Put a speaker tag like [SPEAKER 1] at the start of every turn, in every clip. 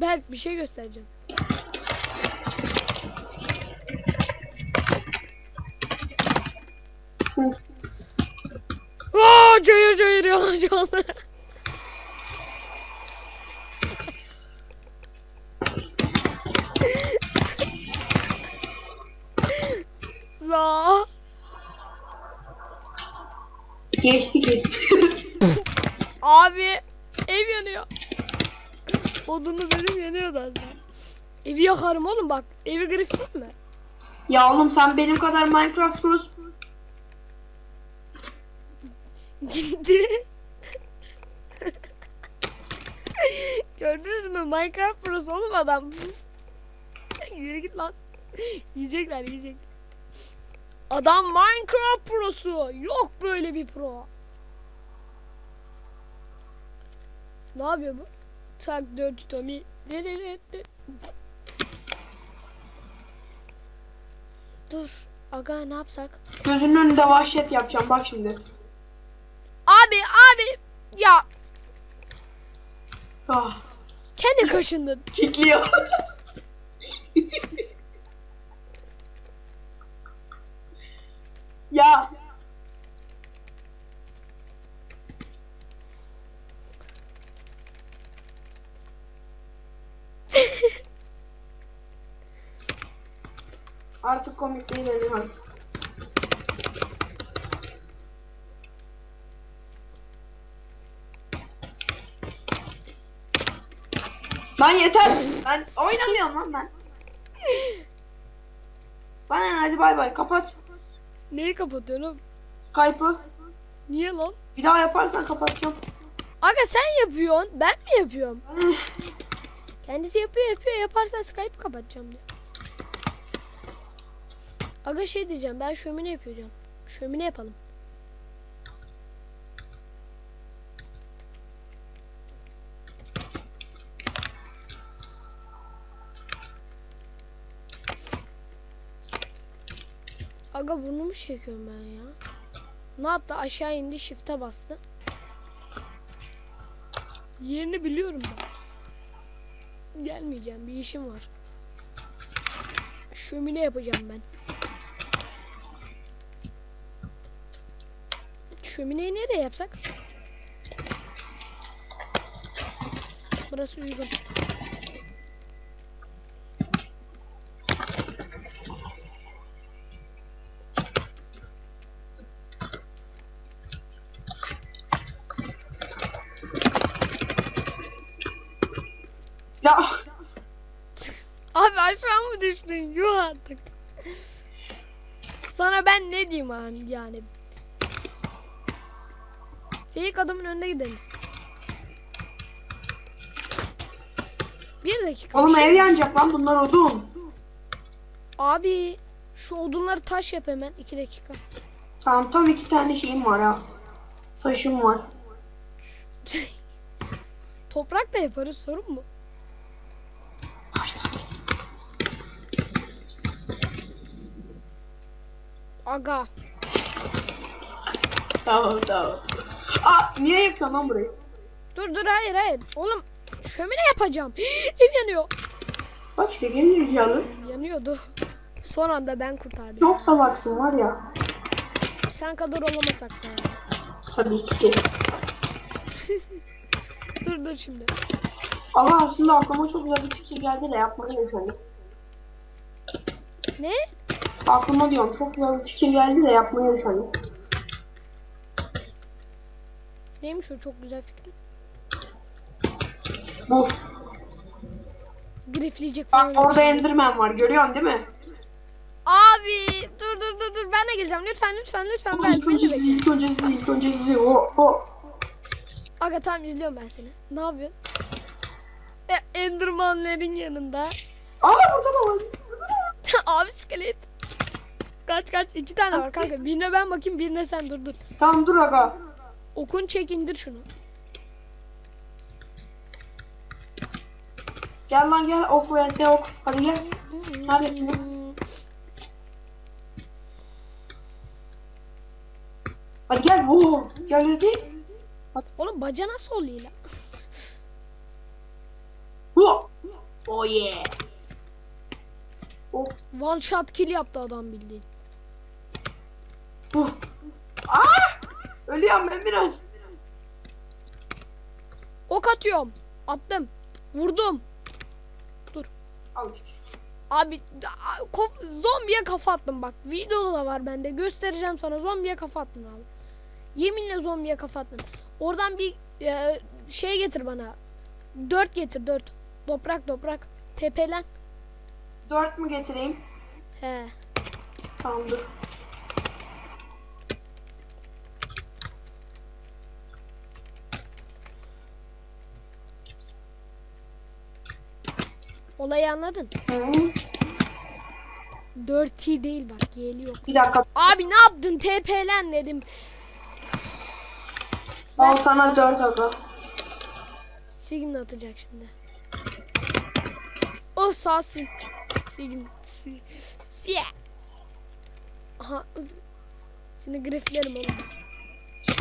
[SPEAKER 1] Berk bir şey göstereceğim. Aa, cayır cayır yalan canlı. La.
[SPEAKER 2] Geçti geçti.
[SPEAKER 1] Abi ev yanıyor. Odunu benim yanıyordu az daha. Evi yakarım oğlum bak. Evi grifleyeyim mi?
[SPEAKER 2] ya oğlum sen benim kadar Minecraft Pros
[SPEAKER 1] Gitti. Gördünüz mü? Minecraft Pro'su oğlum adam. Yürü git lan. Yiyecekler yiyecek. Adam Minecraft Pro'su. Yok böyle bir pro. Ne yapıyor bu? 4 Tommy. Dur. Aga ne yapsak?
[SPEAKER 2] gözünün önünde vahşet yapacağım bak şimdi.
[SPEAKER 1] Abi abi ya
[SPEAKER 2] Ah,
[SPEAKER 1] kendi kaşındın.
[SPEAKER 2] kilitliyor. ya Artık komik değil Emirhan. Lan yeter. Ben oynamıyorum lan ben. Bana hadi bay bay kapat
[SPEAKER 1] Neyi kapatıyorsun oğlum?
[SPEAKER 2] Skype'ı.
[SPEAKER 1] Niye lan?
[SPEAKER 2] Bir daha yaparsan kapatacağım.
[SPEAKER 1] Aga sen yapıyorsun. Ben mi yapıyorum? Kendisi yapıyor yapıyor. Yaparsan Skype kapatacağım diyor. Aga şey diyeceğim. Ben şömine yapacağım. Şömine yapalım. Aga burnumu çekiyorum ben ya. Ne yaptı? Aşağı indi, shift'e bastı. Yerini biliyorum ben. Gelmeyeceğim, bir işim var. Şömine yapacağım ben. Şömineyi nereye yapsak? Burası uygun.
[SPEAKER 2] Ya
[SPEAKER 1] Abi aşağı mı düştün? Yuh artık. Sana ben ne diyeyim yani. Fake adamın önüne gideriz. Bir dakika.
[SPEAKER 2] oğlum
[SPEAKER 1] bir şey-
[SPEAKER 2] ev yanacak lan bunlar odun.
[SPEAKER 1] Abi şu odunları taş yap hemen. iki dakika.
[SPEAKER 2] Tamam tam iki tane şeyim var ha. Taşım var.
[SPEAKER 1] Toprak da yaparız sorun mu? Aga.
[SPEAKER 2] Tamam tamam. Aa niye yakıyorsun lan burayı?
[SPEAKER 1] Dur dur hayır hayır. Oğlum şömine yapacağım. Ev yanıyor.
[SPEAKER 2] Bak işte geri zekalı.
[SPEAKER 1] Yanıyordu. Son anda ben kurtardım.
[SPEAKER 2] Çok salaksın var ya.
[SPEAKER 1] Sen kadar olamasak da yani.
[SPEAKER 2] Tabii ki.
[SPEAKER 1] dur dur şimdi.
[SPEAKER 2] Allah aslında aklıma çok güzel bir fikir geldi de yapmalıyım şöyle.
[SPEAKER 1] Ne?
[SPEAKER 2] Aklıma diyorum çok güzel bir fikir geldi de yapmalıyım şöyle.
[SPEAKER 1] Neymiş o çok güzel fikrin?
[SPEAKER 2] Bu.
[SPEAKER 1] Grifleyecek falan.
[SPEAKER 2] Bak orada. Enderman var görüyorsun değil mi?
[SPEAKER 1] Abi dur dur dur dur ben de geleceğim lütfen lütfen lütfen ben beni
[SPEAKER 2] önce
[SPEAKER 1] de bekle.
[SPEAKER 2] ilk önce sizi, ilk önce sizi. O, o.
[SPEAKER 1] Aga tamam izliyorum ben seni. Ne yapıyorsun? E, Enderman'lerin yanında.
[SPEAKER 2] Aa burada da var.
[SPEAKER 1] Abi iskelet. Kaç kaç iki tane var kanka. Birine ben bakayım birine sen dur dur.
[SPEAKER 2] Tamam dur aga.
[SPEAKER 1] Okun çek indir şunu.
[SPEAKER 2] Gel lan gel ok vs ok. Hadi gel. Neredesin Hadi gel vur. Gel hadi.
[SPEAKER 1] Oğlum baca nasıl oluyor lan?
[SPEAKER 2] Oh yeah. Oh.
[SPEAKER 1] One shot kill yaptı adam bildiğin.
[SPEAKER 2] Uh. Aa! Ölüyorum ben biraz.
[SPEAKER 1] Ok atıyorum. Attım. Vurdum.
[SPEAKER 2] Al işte.
[SPEAKER 1] Abi da- kof- zombiye kafa attım bak. Videoda da var bende. Göstereceğim sana. Zombiye kafa attım abi. Yeminle zombiye kafa attım. Oradan bir e, şey getir bana. Dört getir dört. Toprak toprak. Tepelen.
[SPEAKER 2] Dört mü getireyim?
[SPEAKER 1] He.
[SPEAKER 2] Tamamdır.
[SPEAKER 1] Olayı anladın.
[SPEAKER 2] Hı.
[SPEAKER 1] Dört T değil bak. Y'li yok.
[SPEAKER 2] Bir dakika.
[SPEAKER 1] Abi ne yaptın? TP'len dedim.
[SPEAKER 2] Al sana dört aga.
[SPEAKER 1] Sign atacak şimdi. O sağ sin. Sign. Si. Si. Aha. Seni griflerim oğlum.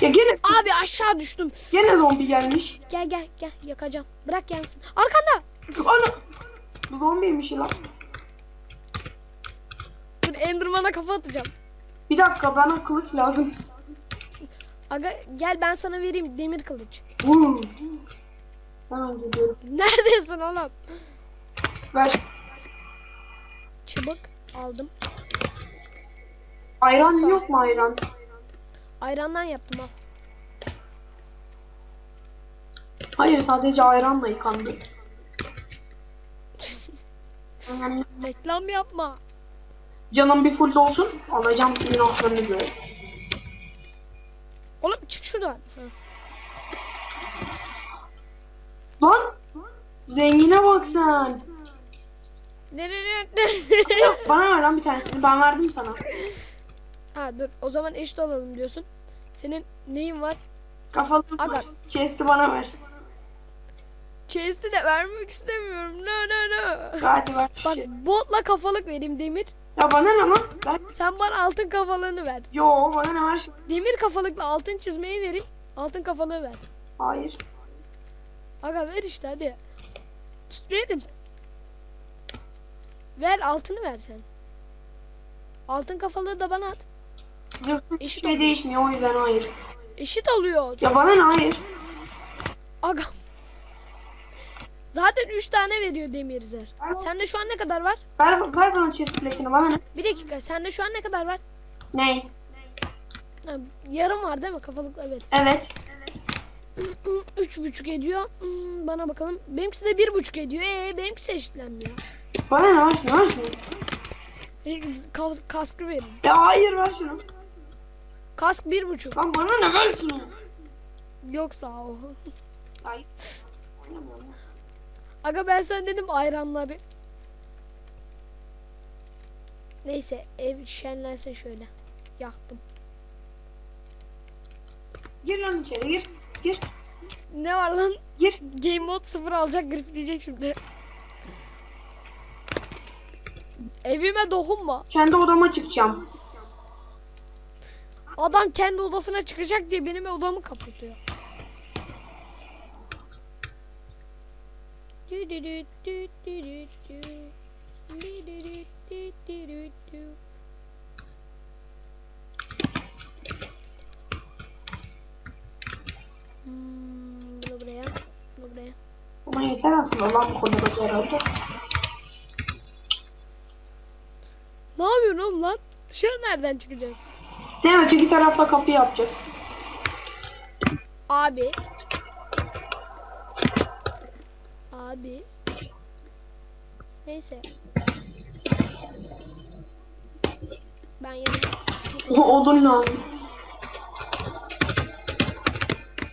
[SPEAKER 2] Ya gene,
[SPEAKER 1] Abi aşağı düştüm.
[SPEAKER 2] gene zombi gelmiş.
[SPEAKER 1] Gel gel gel yakacağım. Bırak yansın. Arkanda.
[SPEAKER 2] Ana. Bu zombiymiş lan.
[SPEAKER 1] Dur Enderman'a kafa atacağım.
[SPEAKER 2] Bir dakika bana kılıç lazım.
[SPEAKER 1] Aga gel ben sana vereyim demir kılıç.
[SPEAKER 2] Vur. Hemen gidiyorum.
[SPEAKER 1] Neredesin oğlum?
[SPEAKER 2] Ver.
[SPEAKER 1] Çıbık aldım.
[SPEAKER 2] Ayran
[SPEAKER 1] Sağ
[SPEAKER 2] yok mu ayran?
[SPEAKER 1] Ayrandan yaptım al.
[SPEAKER 2] Hayır sadece ayranla yıkandı.
[SPEAKER 1] Reklam yapma.
[SPEAKER 2] Canım bir full olsun. Alacağım günahlarını göre.
[SPEAKER 1] Oğlum çık şuradan. Ha.
[SPEAKER 2] Lan! Zengine bak sen. Ya, Bana ver lan bir tanesini. Ben verdim sana.
[SPEAKER 1] ha dur o zaman eşit olalım diyorsun. Senin neyin var?
[SPEAKER 2] Kafalı
[SPEAKER 1] Aga.
[SPEAKER 2] chest'i bana ver.
[SPEAKER 1] Chest'i de vermek istemiyorum. No no no.
[SPEAKER 2] Hadi ver.
[SPEAKER 1] Bak botla kafalık vereyim demir.
[SPEAKER 2] Ya bana ne lan? Ver.
[SPEAKER 1] Sen bana altın kafalığını ver.
[SPEAKER 2] Yo bana ne ver?
[SPEAKER 1] Demir kafalıkla altın çizmeyi vereyim. Altın kafalığı ver.
[SPEAKER 2] Hayır.
[SPEAKER 1] Aga ver işte hadi. Verim. Ver altını ver sen. Altın kafalığı da bana at.
[SPEAKER 2] Zırhlı
[SPEAKER 1] Eşit
[SPEAKER 2] hiçbir şey değişmiyor o yüzden hayır.
[SPEAKER 1] Eşit oluyor.
[SPEAKER 2] Ya bana ne hayır?
[SPEAKER 1] Aga. Zaten 3 tane veriyor demir zer. Sende şu an ne kadar var?
[SPEAKER 2] Ver, ver bana chest plate'ini bana ne?
[SPEAKER 1] Bir dakika. Sende şu an ne kadar var?
[SPEAKER 2] Ne?
[SPEAKER 1] Ha, yarım var değil mi? Kafalıkla evet.
[SPEAKER 2] Evet.
[SPEAKER 1] Üç buçuk ediyor. Hmm, Bana bakalım. Benimkisi de bir buçuk ediyor. Ee, benimkisi eşitlenmiyor.
[SPEAKER 2] Bana ne ver şunu ver şunu.
[SPEAKER 1] E, Kas, kaskı verin.
[SPEAKER 2] Ya hayır ver şunu.
[SPEAKER 1] Kask bir buçuk.
[SPEAKER 2] Lan bana ne ver şunu.
[SPEAKER 1] Yok sağ ol.
[SPEAKER 2] Oynamıyorum.
[SPEAKER 1] Aga ben sana dedim ayranları. Neyse ev şenlense şöyle. Yaktım.
[SPEAKER 2] Gir lan içeri gir. Gir.
[SPEAKER 1] Ne var lan?
[SPEAKER 2] Gir.
[SPEAKER 1] Game mode 0 alacak grifleyecek şimdi. Evime dokunma.
[SPEAKER 2] Kendi odama çıkacağım.
[SPEAKER 1] Adam kendi odasına çıkacak diye benim odamı kapatıyor. Hmm, bunu buraya, bunu buraya.
[SPEAKER 2] Buna yeter aslında lan bu konuda herhalde.
[SPEAKER 1] Ne yapıyorsun oğlum lan? Dışarı nereden çıkacağız?
[SPEAKER 2] Ne öteki tarafta kapı yapacağız.
[SPEAKER 1] Abi. Abi. Neyse. Ben yanıma çubuk alayım.
[SPEAKER 2] Odun lazım.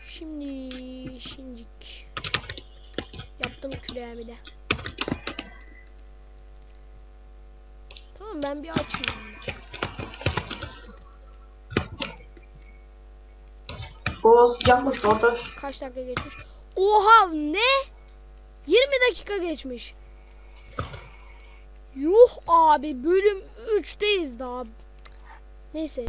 [SPEAKER 1] Şimdi şimdik. Yaptım küreğimi de. Tamam ben bir açayım.
[SPEAKER 2] O sıcakmış orada.
[SPEAKER 1] Kaç dakika geçmiş? Oha ne? 20 dakika geçmiş. Yuh abi bölüm 3'teyiz daha. Neyse